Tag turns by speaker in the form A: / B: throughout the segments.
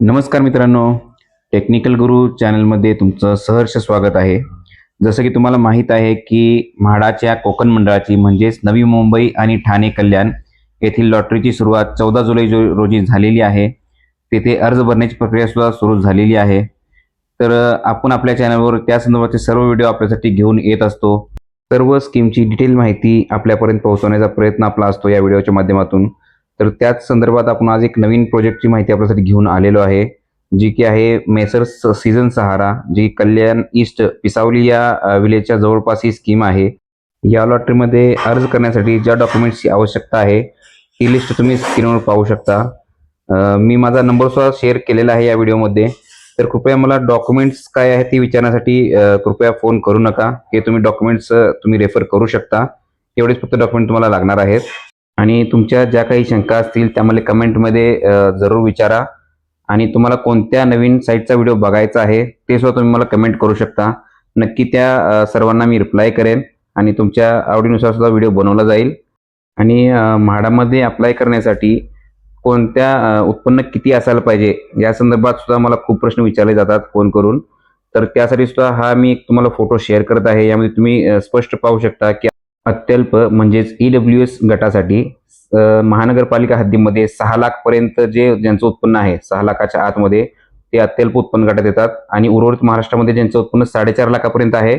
A: नमस्कार मित्रांनो. टेक्निकल गुरु चॅनलमध्ये तुमचं सहर्ष स्वागत आहे. जसं की तुम्हाला माहीत आहे की म्हाडाच्या कोकण मंडळाची म्हणजेच नवी मुंबई आणि ठाणे कल्याण येथील लॉटरीची सुरुवात चौदा जुलै जो रोजी झालेली आहे. तेथे अर्ज भरण्याची प्रक्रिया सुद्धा सुरू झालेली आहे. तर आपण आपल्या चॅनलवर त्या संदर्भाचे सर्व व्हिडिओ आपल्यासाठी घेऊन येत असतो. सर्व स्कीमची डिटेल माहिती आपल्यापर्यंत पोहोचवण्याचा प्रयत्न आपला असतो या व्हिडिओच्या माध्यमातून. तर त्याच संदर्भात आपण आज एक नवीन प्रोजेक्टची माहिती आपल्यासाठी घेऊन आलेलो आहे जी की आहे मेसर्स सीझन सहारा जी कल्याण ईस्ट पिसावली या विलेजच्या जवळपास ही स्कीम आहे. या लॉटरीमध्ये अर्ज करण्यासाठी ज्या डॉक्युमेंट्सची आवश्यकता आहे ती लिस्ट तुम्ही स्क्रीनवर पाहू शकता. मी माझा नंबर सुद्धा शेअर केलेला आहे या व्हिडिओमध्ये तर कृपया मला डॉक्युमेंट्स काय आहे ती विचारण्यासाठी कृपया फोन करू नका. हे तुम्ही डॉक्युमेंट्स तुम्ही रेफर करू शकता. एवढेच फक्त डॉक्युमेंट तुम्हाला लागणार आहेत. आणि तुमच्या ज्या काही शंका असतील त्या मला कमेंटमध्ये जरूर विचारा. आणि तुम्हाला कोणत्या नवीन साईटचा व्हिडिओ बघायचा आहे ते सुद्धा तुम्ही मला कमेंट करू शकता. नक्की त्या सर्वांना मी रिप्लाय करेन आणि तुमच्या आवडीनुसार सुद्धा व्हिडिओ बनवला जाईल. आणि म्हाडामध्ये अप्लाय करण्यासाठी कोणत्या उत्पन्न किती असायला पाहिजे या संदर्भात सुद्धा मला खूप प्रश्न विचारले जातात फोन करून. तर त्यासाठी सुद्धा हा मी एक तुम्हाला फोटो शेअर करत आहे यामध्ये तुम्ही स्पष्ट पाहू शकता की अत्यल्प म्हणजेच ई डब्ल्यू एस गटासाठी महानगरपालिका हद्दीमध्ये सहा लाखपर्यंत जे ज्यांचं उत्पन्न आहे सहा लाखाच्या आतमध्ये ते अत्यल्प उत्पन्न गटात येतात. आणि उर्वरित महाराष्ट्रामध्ये ज्यांचं उत्पन्न साडेचार लाखापर्यंत आहे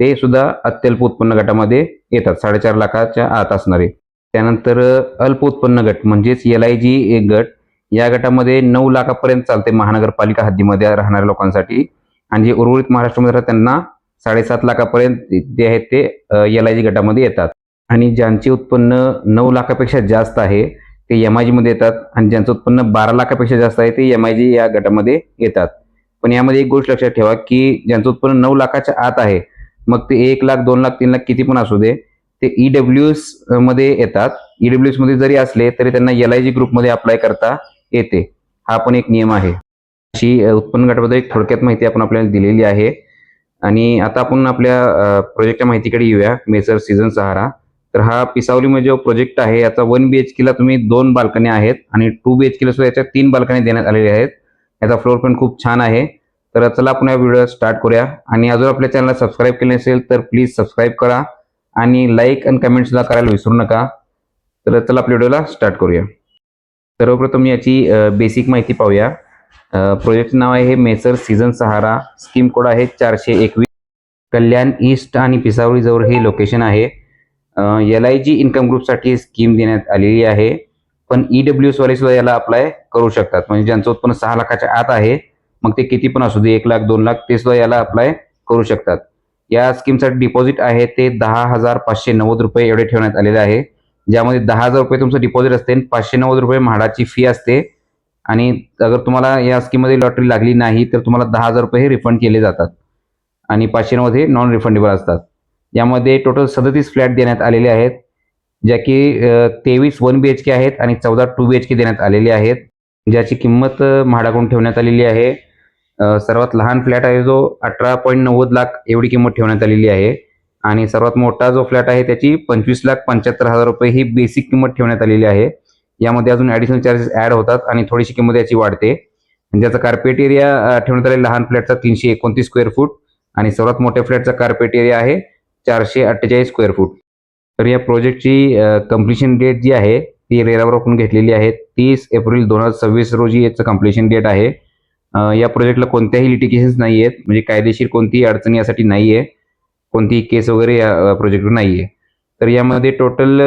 A: ते सुद्धा अत्यल्प उत्पन्न गटामध्ये येतात साडेचार लाखाच्या आत असणारे. त्यानंतर अल्प उत्पन्न गट म्हणजेच एल आय जी एक गट या गटामध्ये नऊ लाखापर्यंत चालते महानगरपालिका हद्दीमध्ये राहणाऱ्या लोकांसाठी. आणि जे उर्वरित महाराष्ट्रामध्ये त्यांना साडेसात लाखापर्यंत जे आहेत ते एल आय जी गटामध्ये येतात. आणि ज्यांचे उत्पन्न नऊ लाखापेक्षा जास्त आहे ते एम आय जीमध्ये येतात. आणि ज्यांचं उत्पन्न बारा लाखापेक्षा जास्त आहे ते एम आय जी या गटामध्ये येतात. पण यामध्ये एक गोष्ट लक्षात ठेवा की ज्यांचं उत्पन्न नऊ लाखाच्या आत आहे मग ते एक लाख दोन लाख तीन लाख किती पण असू दे ते ई डब्ल्यू एसमध्ये येतात. ई डब्ल्यू एसमध्ये जरी असले तरी त्यांना एल आय जी ग्रुपमध्ये अप्लाय करता येते. हा पण एक नियम आहे. अशी उत्पन्न गटाबद्दल एक थोडक्यात माहिती आपण आपल्याला दिलेली आहे. आणि आता आपण आपल्या प्रोजेक्टच्या माहितीकडे येऊया मेसर सीझन सहारा तर हा पिसावलीमध्ये जो प्रोजेक्ट आहे याचा वन बी एच केला तुम्ही दोन बाल्कनी आहेत आणि टू बी एच केला सुद्धा याच्या तीन बाल्कनी देण्यात आलेल्या आहेत. याचा फ्लोर पण खूप छान आहे. तर चला आपण या व्हिडिओ स्टार्ट करूया. आणि अजून आपल्या चॅनलला सबस्क्राईब केले नसेल तर प्लीज सबस्क्राईब करा. आणि लाईक आणि कमेंटसुद्धा करायला विसरू नका. तर चला आपल्या व्हिडिओला स्टार्ट करूया. सर्वप्रथम याची बेसिक माहिती पाहूया. प्रोजेक्टचं नाव आहे हे messrs season Sahara. Scheme code आहे चारशे एकवीस. कल्याण ईस्ट आणि पिसावळी जवळ हे लोकेशन आहे. एल आय जी इन्कम ग्रुपसाठी स्कीम देण्यात आलेली आहे. पण ई डब्ल्यू एसवाले सुद्धा याला अप्लाय करू शकतात. म्हणजे ज्यांचं उत्पन्न सहा लाखाच्या आत आहे मग ते किती पण असू दे एक लाख दोन लाख ते सुद्धा याला अप्लाय करू शकतात. या स्कीमसाठी डिपॉझिट आहे ते दहा हजार पाचशे नव्वद रुपये एवढे ठेवण्यात आलेले आहे. ज्यामध्ये दहा हजार रुपये तुमचं डिपॉझिट असते आणि पाचशे नव्वद रुपये म्हाडाची फी असते. आणि अगर तुम्हाला या स्कीममध्ये लॉटरी लागली नाही तर तुम्हाला दहा हजार रुपये हे रिफंड केले जातात. आणि पाचशे नव्वद हे नॉन रिफंडेबल असतात. यामध्ये टोटल सदतीस फ्लॅट देण्यात आलेले आहेत ज्या की तेवीस वन बी एच के आहेत आणि चौदा टू बी एच के देण्यात आलेले आहेत ज्याची किंमत म्हाडाकडून ठेवण्यात आलेली आहे. सर्वात लहान फ्लॅट आहे जो अठरा पॉईंट नव्वद लाख एवढी किंमत ठेवण्यात आलेली आहे. आणि सर्वात मोठा जो फ्लॅट आहे त्याची पंचवीस लाख पंच्याहत्तर हजार रुपये ही बेसिक किंमत ठेवण्यात आलेली आहे. यामध्ये अजून ॲडिशनल चार्जेस ॲड होतात आणि थोडीशी किंमत याची वाढते. ज्याचा कार्पेट एरिया ठेवण्यात आलेला लहान फ्लॅटचा तीनशे एकोणतीस स्क्वेअर फूट आणि सर्वात मोठ्या फ्लॅटचा कार्पेट एरिया आहे चारशे अठ्ठेचाळीस स्क्वेअर फूट तर या प्रोजेक्टची कम्प्लिशन डेट जी आहे ती रेरावर आपण घेतलेली आहे तीस एप्रिल दोन हजार सव्वीस रोजी याचं कम्प्लिशन डेट आहे. या प्रोजेक्टला कोणत्याही लिटिगेशन्स नाही आहेत म्हणजे कायदेशीर कोणतीही अडचणी यासाठी नाही आहे कोणतीही केस वगैरे या प्रोजेक्टवर नाही आहे तर यामध्ये टोटल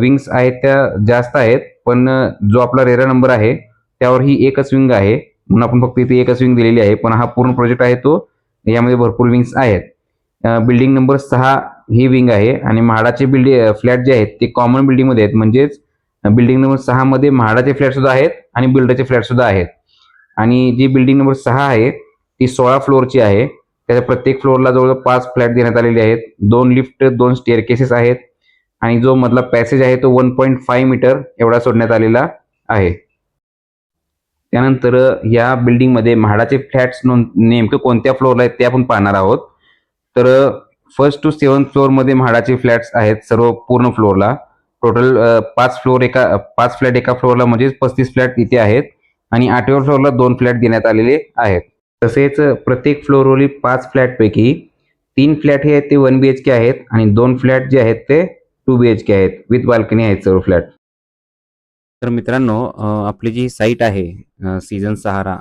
A: विंग्स आहेत त्या जास्त आहेत. पण जो आपला रेरा नंबर आहे त्यावर ही एकच विंग आहे. म्हणून आपण फक्त इथे एकच विंग दिलेली आहे. पण हा पूर्ण प्रोजेक्ट आहे तो. यामध्ये भरपूर विंग्स आहेत. बिल्डिंग नंबर सहा ही विंग आहे. आणि म्हाडाचे बिल्डिंग फ्लॅट जे आहेत ते कॉमन बिल्डिंगमध्ये आहेत. म्हणजेच बिल्डिंग नंबर सहा मध्ये म्हाडाचे फ्लॅट सुद्धा आहेत आणि बिल्डरचे फ्लॅट सुद्धा आहेत. आणि जी बिल्डिंग नंबर सहा आहे ती सोळा फ्लोअरची आहे. त्याच्या प्रत्येक फ्लोअरला जवळजवळ पाच फ्लॅट देण्यात आलेले आहेत. दोन लिफ्ट दोन स्टेअर केसेस आहेत. आणि जो मधला पॅसेज आहे तो वन पॉईंट फाय मीटर एवढा सोडण्यात आलेला आहे. त्यानंतर या बिल्डिंगमध्ये म्हाडाचे फ्लॅट्स नेमकं कोणत्या फ्लोअरला आहेत ते आपण पाहणार आहोत. तर फर्स्ट टू सेवन्थ फ्लोअरमध्ये म्हाडाचे फ्लॅट्स आहेत सर्व पूर्ण फ्लोअरला टोटल पाच फ्लोअर एका पाच फ्लॅट एका फ्लोअरला म्हणजेच पस्तीस फ्लॅट इथे आहेत. आणि आठव्या फ्लोअरला दोन फ्लॅट देण्यात आलेले आहेत. तसेच प्रत्येक फ्लोअरवरील पाच फ्लॅटपैकी तीन फ्लॅट हे ते वन बी एच के आहेत आणि दोन फ्लॅट जे आहेत ते टू बी एच के आहेत विथ बाल्कनी आहेत सर्व फ्लॅट तर मित्रांनो आपली जी साईट आहे सीझन सहारा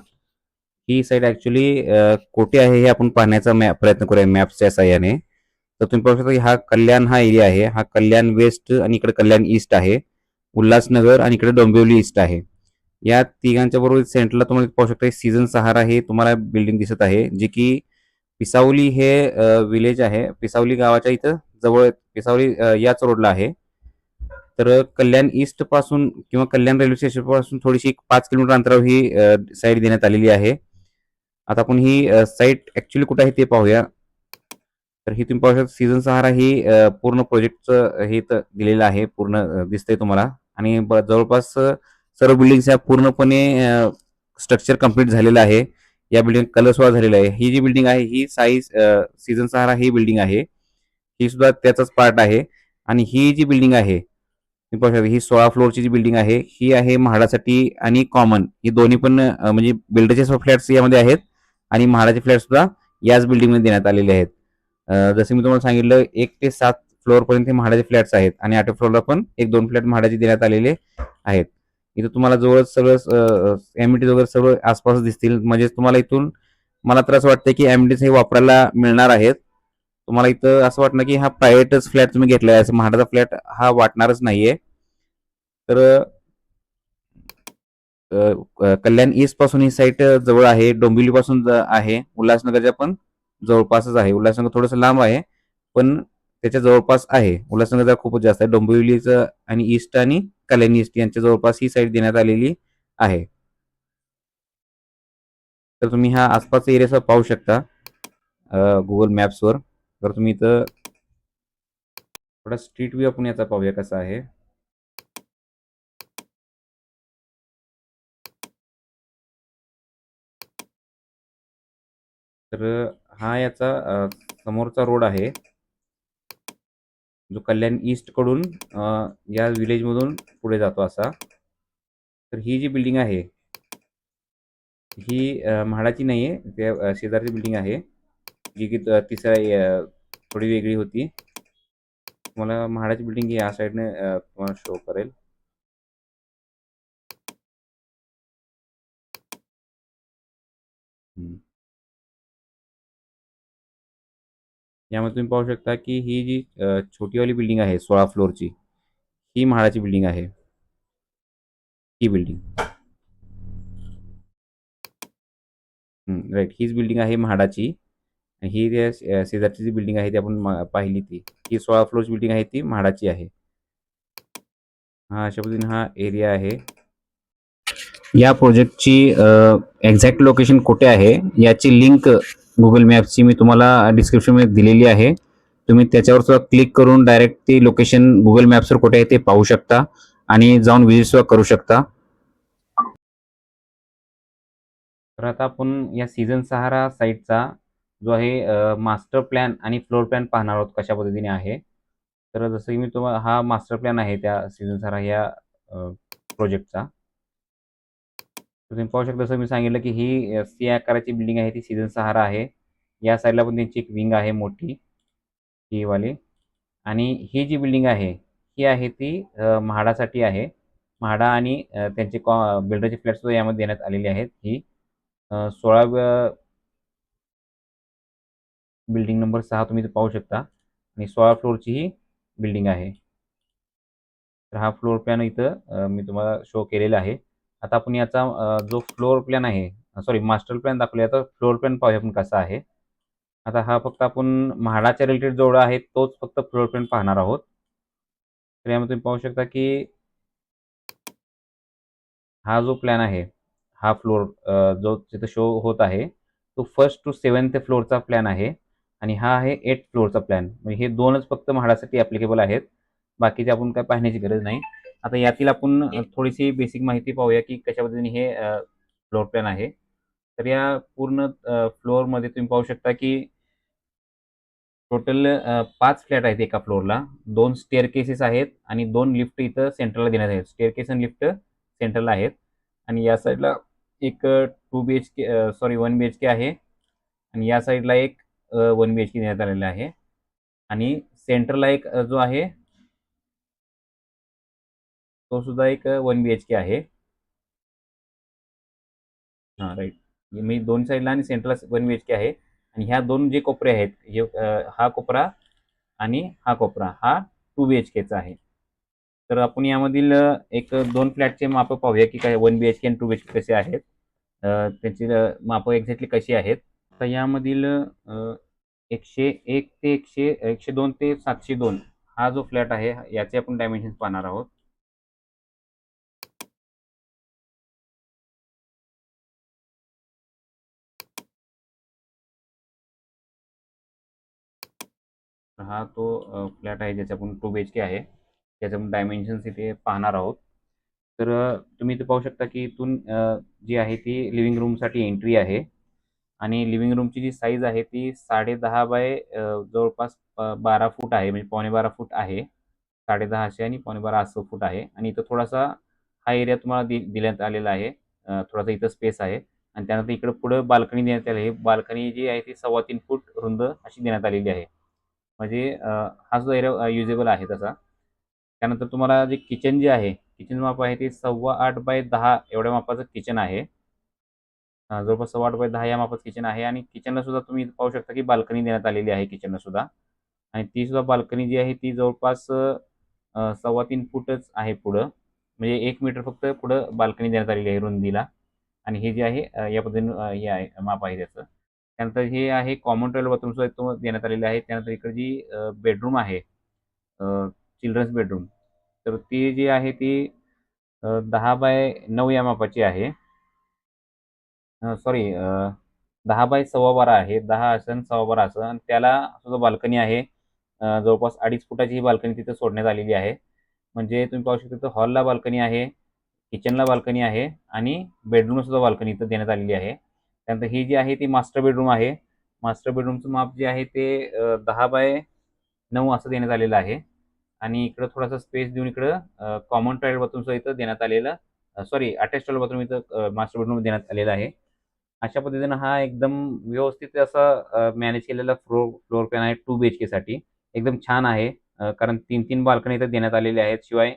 A: ही साईट ॲक्च्युली कोठे आहे हे आपण पाहण्याचा मॅप प्रयत्न करूया मॅपच्या साह्याने. तर तुम्ही पाहू शकता की हा कल्याण हा एरिया आहे हा कल्याण वेस्ट आणि इकडे कल्याण ईस्ट आहे उल्हासनगर आणि इकडे डोंबिवली ईस्ट आहे. या तिघांच्या बरोबर सेंटरला तुम्हाला पाहू शकता सीझन सहारा हे तुम्हाला बिल्डिंग दिसत आहे जे की पिसावली हे विलेज आहे. पिसावली गावाच्या इथं जवळ पिसावली याच रोडला आहे. तर कल्याण ईस्टपासून किंवा कल्याण रेल्वे स्टेशनपासून थोडीशी एक पाच किलोमीटर अंतरावर ही साईट देण्यात आलेली आहे. आता आपण ही साईट ऍक्च्युली कुठे आहे ते पाहूया. तर ही तुम्ही पाहू शकता सीझन सहारा ही पूर्ण प्रोजेक्टचं हे दिलेलं आहे पूर्ण दिसतंय तुम्हाला. आणि जवळपास सर्व बिल्डिंग्स ह्या पूर्णपणे स्ट्रक्चर कंप्लीट झालेलं आहे. या बिल्डिंग कलर सुद्धा झालेला आहे. ही जी बिल्डिंग आहे ही साईज सीझन सहारा ही बिल्डिंग आहे. ही सुद्धा त्याचाच पार्ट आहे. आणि ही जी बिल्डिंग आहे पाहू शकता ही सोळा फ्लोअरची जी बिल्डिंग आहे ही आहे म्हाडासाठी आणि कॉमन ही दोन्ही पण म्हणजे बिल्डरचे फ्लॅट्स यामध्ये आहेत आणि म्हाडाचे फ्लॅट सुद्धा याच बिल्डिंगमध्ये देण्यात आलेले आहेत. जसं मी तुम्हाला सांगितलं एक ते सात फ्लोअरपर्यंत हे म्हाडाचे फ्लॅट्स आहेत आणि आठव्या फ्लोअरला पण एक दोन फ्लॅट म्हाडाचे देण्यात आलेले आहेत. इथं तुम्हाला जवळच सगळं एमिटीज वगैरे सगळं आसपास दिसतील. म्हणजे तुम्हाला इथून मला तर असं वाटतं की एमिटीज हे वापरायला मिळणार आहेत. तुम्हाला इथं असं वाटणं की हा प्रायव्हेटच फ्लॅट तुम्ही घेतला आहे. असं म्हाडाचा फ्लॅट हा वाटणारच नाहीये. तर कल्याण ईस्टपासून ही साईट जवळ आहे. डोंबिवली पासून आहे. उल्हासनगरच्या पण जवळपासच आहे. उल्हासनगर थोडंसं लांब आहे पण त्याच्या जवळपास आहे. उल्हासनगरचा खूपच जास्त आहे. डोंबिवलीचं आणि ईस्ट आणि कल्याण ईस्ट यांच्या जवळपास ही साईट देण्यात आलेली आहे. तर तुम्ही हा आसपासचा एरिया पाहू शकता गुगल मॅप्सवर तर तुम्ही इथं थोडा स्ट्रीट व्ह्यू आपण याचा पाहूया कसा आहे. तर हा याचा समोरचा रोड आहे. जो कल्याण ईस्टकडून या विलेज मधून पुढे जातो असा. तर ही जी बिल्डिंग आहे ही म्हाडाची नाही आहे त्या शेजारची बिल्डिंग आहे. जी की तिसऱ्या थोडी वेगळी होती. तुम्हाला म्हाडाची बिल्डिंग या साईडने तुम्हाला शो करेल. यामध्ये तुम्ही पाहू शकता की ही जी छोटीवाली बिल्डिंग आहे सोळा फ्लोअरची ही म्हाडाची बिल्डिंग आहे. ही बिल्डिंग राईट हीच बिल्डिंग आहे म्हाडाची. ही शेजारची जी बिल्डिंग आहे ती आपण पाहिली ती. ही सोळा फ्लोअरची बिल्डिंग आहे ती म्हाडाची आहे. हा अशा पद्धतीने हा एरिया आहे. या प्रोजेक्टची एक्झॅक्ट लोकेशन कुठे आहे याची लिंक गुगल मॅपची मी तुम्हाला डिस्क्रिप्शनमध्ये दिलेली आहे. तुम्ही त्याच्यावर सुद्धा क्लिक करून डायरेक्ट ती लोकेशन गुगल मॅप्सवर कुठे आहे ते पाहू शकता आणि जाऊन व्हिजिट सुद्धा करू शकता. तर आता आपण या सीझन सहारा साईटचा जो आहे मास्टर प्लॅन आणि फ्लोर प्लॅन पाहणार आहोत कशा पद्धतीने आहे. तर जसं की मी तुम्हाला हा मास्टर प्लॅन आहे त्या सीझन सहारा या प्रोजेक्टचा तुम्ही पाहू शकता जसं मी सांगितलं की ही सी आकाराची बिल्डिंग आहे ती सीझन सहारा आहे. या साईडला पण त्यांची एक विंग आहे मोठी ही वाली आणि ही जी बिल्डिंग आहे ही आहे ती म्हाडासाठी आहे. म्हाडा आणि त्यांचे कॉ बिल्डरचे फ्लॅट सुद्धा यामध्ये देण्यात आलेले आहेत. ही सोळाव्या सोळा बिल्डिंग नंबर सहा तुम्ही इथे पाहू शकता. आणि सोळा फ्लोअरची ही बिल्डिंग आहे. तर हा फ्लोअर प्लॅन इथं मी तुम्हाला शो केलेला आहे. आता आपण याचा जो फ्लोअर प्लॅन आहे सॉरी मास्टर प्लॅन दाखवले आता फ्लोअर प्लॅन पाहूया आपण कसा आहे. आता हा फक्त आपण म्हाडाच्या रिलेटेड जेवढा आहे तोच फक्त फ्लोअर प्लॅन पाहणार आहोत. तर यामध्ये तुम्ही पाहू शकता की हा जो प्लॅन आहे हा फ्लोअर जो तिथं शो होत आहे तो फर्स्ट टू सेवन्थ फ्लोअरचा प्लॅन आहे. आणि हा आहे एट फ्लोअरचा प्लॅन म्हणजे हे दोनच फक्त म्हाडासाठी ॲप्लिकेबल आहेत. बाकीचे आपण काय पाहण्याची गरज नाही. आता यातील आपण थोडीशी बेसिक माहिती पाहूया की कशा पद्धतीने हे फ्लोअर प्लॅन आहे. तर या पूर्ण फ्लोअरमध्ये तुम्ही पाहू शकता की टोटल पाच फ्लॅट आहेत एका फ्लोअरला दोन स्टेअर केसेस आहेत आणि दोन लिफ्ट इथं सेंटरला देण्यात आहेत. स्टेअर केस आणि लिफ्ट सेंटरला आहेत. आणि या साईडला एक two B H K sorry one B H K आहे. आणि या साईडला एक वन बी एच के देण्यात आलेला आहे. आणि सेंटरला एक जो आहे तो सुद्धा एक वन बी एच के आहे. हां राईट मी दोन साईडला आणि सेंटरला वन बी एच के आहे. आणि ह्या दोन जे कोपरे आहेत हे हा कोपरा आणि हा कोपरा हा टू बी एच केचा आहे. तर आपण यामधील एक दोन फ्लॅटचे माप पाहूया की काय वन बी एच के आणि टू बी एच के कसे आहेत. त्यांची माप मापं एक्झॅक्टली कशी आहेत. तर यामधील एकशे एक ते एकशे एकशे दोन ते सातशे दोन हा जो फ्लॅट आहे याचे आपण डायमेन्शन पाहणार आहोत. हा तो फ्लॅट आहे ज्याचे आपण टू बी एच के आहे. त्याचे आपण डायमेन्शन्स इथे पाहणार आहोत. तर तुम्ही इथे पाहू शकता की इथून जी आहे ती लिव्हिंग रूमसाठी एंट्री आहे. आणि लिव्हिंग रूमची जी साईज आहे ती साडे दहा बाय जवळपास बारा फूट आहे म्हणजे पावणे बारा फूट आहे. साडे दहाशे असे आणि पावणे बारा असं फूट आहे. आणि इथं थोडासा हा एरिया तुम्हाला दि दिण्यात आलेला आहे. थोडासा इथं स्पेस आहे. आणि त्यानंतर इकडं पुढं बाल्कनी देण्यात आली आहे. बाल्कनी जी आहे ती सव्वा तीन फूट रुंद अशी देण्यात आलेली आहे. म्हणजे हा जो एरिया युजेबल आहे तसा. त्यानंतर तुम्हाला जे किचन जे आहे किचन माप आहे ते सव्वा आठ बाय दहा एवढ्या मापाचं किचन आहे. जवळपास सव्वा आठ बाय दहा या मापाचं किचन आहे आणि किचनला सुद्धा तुम्ही पाहू शकता की बाल्कनी देण्यात आलेली आहे किचनला सुद्धा. आणि ती सुद्धा बाल्कनी जी आहे ती जवळपास सव्वा तीन फूटच आहे पुढं. म्हणजे एक मीटर फक्त पुढं बाल्कनी देण्यात आलेली आहे रुंदीला. आणि हे जे आहे या पद्धतीने हे आहे माप आहे त्याचं. त्यानंतर हे आहे कॉमन टॉयलेट बाथरूम सुद्धा देण्यात आलेले आहे. त्यानंतर इकडे जी बेडरूम आहे चिल्ड्रन्स बेडरूम तर ती जी आहे ती दहा बाय नऊ या मापाची आहे. सॉरी दहा बाय सव्वा बारा आहे. दहा असं सव्वा बारा असं. आणि त्याला सुद्धा बाल्कनी आहे जवळपास अडीच फुटाची ही बाल्कनी तिथे सोडण्यात आलेली आहे. म्हणजे तुम्ही पाहू शकता हॉलला बाल्कनी आहे किचनला बाल्कनी आहे आणि बेडरूम सुद्धा बाल्कनी इथं देण्यात आलेली आहे. त्यानंतर ही जी आहे ती मास्टर बेडरूम आहे. मास्टर बेडरूमचं माप जे आहे ते दहा बाय नऊ असं देण्यात आलेलं आहे. आणि इकडं थोडासा स्पेस देऊन इकडं कॉमन टॉयलेट बाथरूमचं इथं देण्यात आलेलं सॉरी अटॅच टॉयलेट बाथरूम इथं मास्टर बेडरूम देण्यात आलेलं आहे. अशा पद्धतीनं हा एकदम व्यवस्थित असा मॅनेज केलेला फ्लोर फ्लोर प्लॅन आहे टू बी एच केसाठी एकदम छान आहे. कारण तीन तीन बाल्कनी इथं देण्यात आलेले आहेत. शिवाय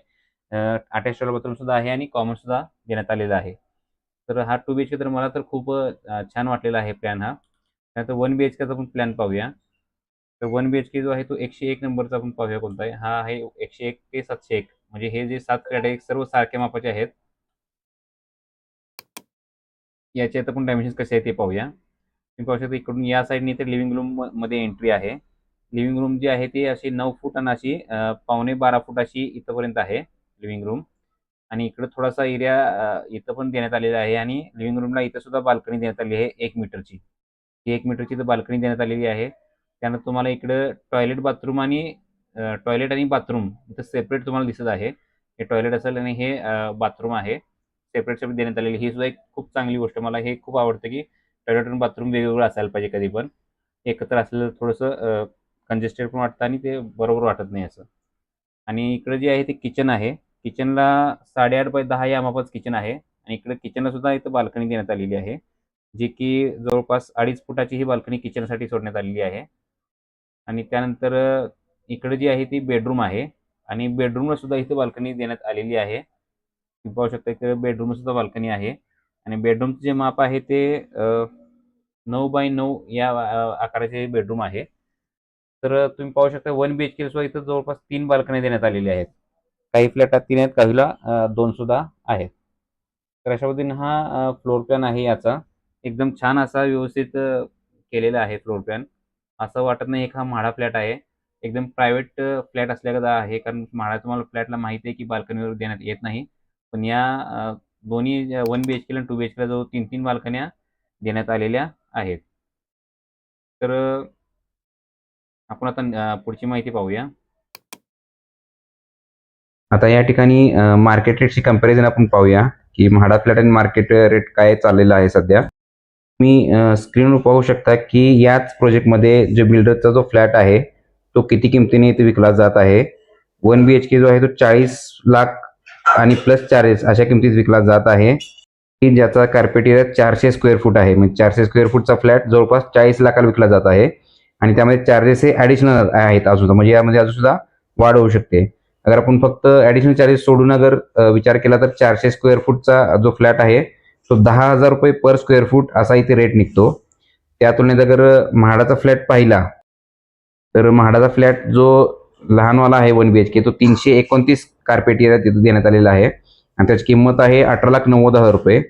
A: अटॅच बाथरूम सुद्धा आहे आणि कॉमन सुद्धा देण्यात आलेला आहे. तर हा टू बी एच के तर मला तर खूप छान वाटलेला आहे प्लॅन हा. त्यानंतर वन बी एच केचा पण प्लॅन पाहूया. तर वन बी एच के जो आहे तो एकशे एक नंबरचा आपण पाहूया कोणता आहे. हा आहे एकशे एक ते सातशे एक. म्हणजे हे जे सात फ्लॅट आहे सर्व सारख्या मापाचे आहेत. याच्या आता पण डायमेन्शन्स कसे आहे ते पाहूया. तुम्ही पाहू शकता इकडून या साईडने तर लिव्हिंग रूममध्ये एंट्री आहे. लिव्हिंग रूम जी आहे ती अशी नऊ फूट आणि अशी पावणे बारा फूट अशी इथंपर्यंत आहे लिव्हिंग रूम आणि इकडे थोडासा एरिया इथं पण देण्यात आलेला आहे आणि लिव्हिंग रूमला इथं सुद्धा बाल्कनी देण्यात आली आहे एक मीटरची. ती एक मीटरची इथं बाल्कनी देण्यात आलेली आहे. त्यानंतर तुम्हाला इकडं टॉयलेट बाथरूम आणि टॉयलेट आणि बाथरूम इथं सेपरेट तुम्हाला दिसत आहे. हे टॉयलेट असेल आणि हे बाथरूम आहे. सेपरेट सेपरेट देण्यात आलेली. ही सुद्धा एक खूप चांगली गोष्ट मला हे खूप आवडतं की टॉयलेट आणि बाथरूम वेगवेगळं असायला पाहिजे कधी पण. एकत्र असलेलं थोडंसं कंजेस्टेड पण वाटतं आणि ते बरोबर वाटत नाही असं. आणि इकडे जे आहे ते किचन आहे. किचनला साडेआठ बाय दहा या मापाचं किचन आहे. आणि इकडे किचनला सुद्धा इथं बाल्कनी देण्यात आलेली आहे. जी की जवळपास अडीच फुटाची ही बाल्कनी किचनसाठी सोडण्यात आलेली आहे. आणि त्यानंतर इकडे जी आहे ती बेडरूम आहे. आणि बेडरूमला सुद्धा इथे बाल्कनी देण्यात आलेली आहे. तुम्ही पाहू शकता इकडे बेडरूम सुद्धा बाल्कनी आहे. आणि बेडरूमचं जे माप आहे ते नऊ बाय नऊ या आकाराचे बेडरूम आहे. तर तुम्ही पाहू शकता वन बी एच के सुद्धा इथं जवळपास तीन बाल्कनी देण्यात आलेल्या आहेत. काही फ्लॅटात तीन आहेत काहीला दोन सुद्धा आहेत. तर अशा पद्धतीने हा फ्लोर प्लॅन आहे याचा. एकदम छान असा व्यवस्थित केलेला आहे फ्लोर प्लॅन असं वाटत नाही एक हा म्हाडा फ्लॅट आहे. एकदम प्रायव्हेट फ्लॅट असल्यागत आहे. कारण म्हाडा तुम्हाला फ्लॅटला माहिती आहे की बाल्कनीवर देण्यात येत नाही. पण या दोन्ही वन बी एच केला आणि टू बी एच केला जवळ तीन तीन बाल्कन्या देण्यात आलेल्या आहेत. तर आपण आता पुढची माहिती पाहूया. आता या ठिकाणी मार्केट रेटची कंपॅरिझन आपण पाहूया की म्हाडा फ्लॅट आणि मार्केट रेट काय चाललेला आहे सध्या. तुम्ही स्क्रीनवर पाहू शकता की याच प्रोजेक्टमध्ये जो बिल्डरचा जो फ्लॅट आहे तो किती किमतीने इथे विकला जात आहे? वन बी एच के जो आहे तो चाळीस लाख आणि प्लस चार्जेस अशा किमतीत विकला जात आहे. की ज्याचा कार्पेट एरिया चारशे स्क्वेअर फूट आहे. म्हणजे चारशे स्क्वेअर फूटचा फ्लॅट जवळपास चाळीस लाखाला विकला जात आहे. आणि त्यामध्ये चार्जेस हे ॲडिशनल आहेत अजून. म्हणजे यामध्ये अजून सुद्धा वाढ होऊ शकते. अगर आपण फक्त ॲडिशनल चार्जेस सोडून अगर विचार केला तर चारशे स्क्वेअर फूटचा जो फ्लॅट आहे तो दहा हजार रुपये पर स्क्वेअर फूट असा इथे रेट निघतो. त्या तुलनेत अगर म्हाडाचा फ्लॅट पाहिला तर म्हाडाचा फ्लॅट जो लहानवाला आहे वन बी एच के तो तीनशे एकोणतीस कार्पेट एरिया तिथे देण्यात आलेला आहे. आणि त्याची किंमत आहे अठरा लाख नव्वद हजार रुपये.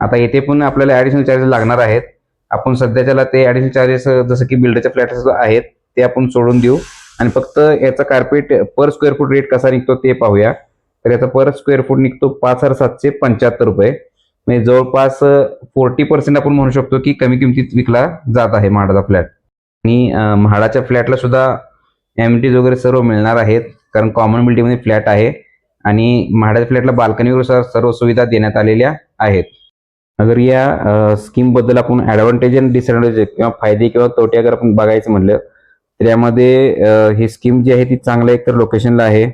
A: आता येथे पण आपल्याला ॲडिशनल चार्जेस लागणार आहेत. आपण सध्याच्याला ते ॲडिशनल चार्जेस जसं की बिल्डरच्या फ्लॅट आहेत ते आपण सोडून देऊ. आणि फक्त याचा carpet per square foot rate कसा निघतो ते पाहूया. तर याचा पर स्क्वेअर फूट निघतो पाच हजार सातशे पंच्याहत्तर रुपये. म्हणजे जवळपास फोर्टी पर्सेंट आपण म्हणू शकतो की कमी किमतीत विकला जात आहे म्हाडाचा फ्लॅट आणि म्हाडाच्या फ्लॅटला सुद्धा एमिटीज वगैरे सर्व मिळणार आहेत. कारण कॉमन बिल्डिंगमध्ये फ्लॅट आहे. आणि म्हाडाच्या फ्लॅटला बाल्कनी सर्व सुविधा देण्यात आलेल्या आहेत. अगर या स्कीमबद्दल आपण ॲडव्हान्टेज आणि डिसएडव्हान्टेज किंवा फायदे किंवा तोटे अगर आपण बघायचं म्हणलं तर यामध्ये ही स्कीम जी आहे ती चांगल्या एकतर लोकेशनला आहे.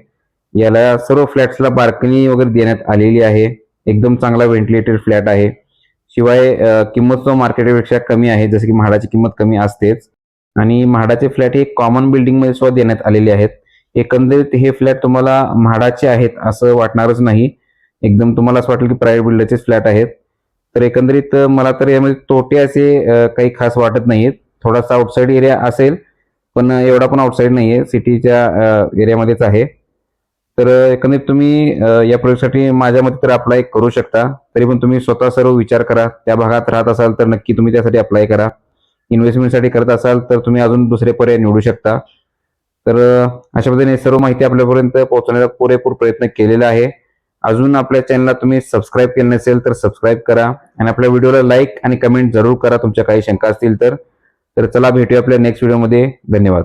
A: याला सर्व फ्लॅट्सला बाल्कनी वगैरे देण्यात आलेली आहे. एकदम चांगला व्हेंटिलेटेड फ्लॅट आहे. शिवाय किंमत सुद्धा मार्केटपेक्षा कमी आहे. जसं की म्हाडाची किंमत कमी असतेच. आणि म्हाडाचे फ्लॅट हे कॉमन बिल्डिंगमध्ये सुद्धा देण्यात आलेले आहेत. एकंदरीत हे फ्लॅट तुम्हाला म्हाडाचे आहेत असं वाटणारच नाही. एकदम तुम्हाला असं वाटेल की प्रायव्हेट बिल्डरचे फ्लॅट आहेत. तर एकंदरीत मला तर यामध्ये तोटे असे काही खास वाटत नाहीत थोडासा आउटसाईड एरिया असेल पण एवढा पण आउटसाईड नाही आहे सिटीच्या एरियामध्येच आहे. तर एकंदरीत तुम्ही या प्रोजेक्टसाठी माझ्या मते तर अप्लाय करू शकता. तरी पण तुम्ही स्वतः सर्व विचार करा. त्या भागात राहत असाल तर नक्की तुम्ही त्यासाठी अप्लाय करा. इन्व्हेस्टमेंटसाठी करत असाल तर तुम्ही अजून दुसरे पर्याय निवडू शकता. तर अशा पद्धतीने सर्व माहिती आपल्यापर्यंत पोहोचवण्याचा पुरेपूर प्रयत्न केलेला आहे. अजून आपल्या चॅनलला तुम्ही सबस्क्राईब केलं नसेल तर सबस्क्राईब करा. आणि आपल्या व्हिडिओला लाईक आणि कमेंट जरूर करा तुमच्या काही शंका असतील तर. तर चला भेटूया आपल्या नेक्स्ट व्हिडिओमध्ये धन्यवाद.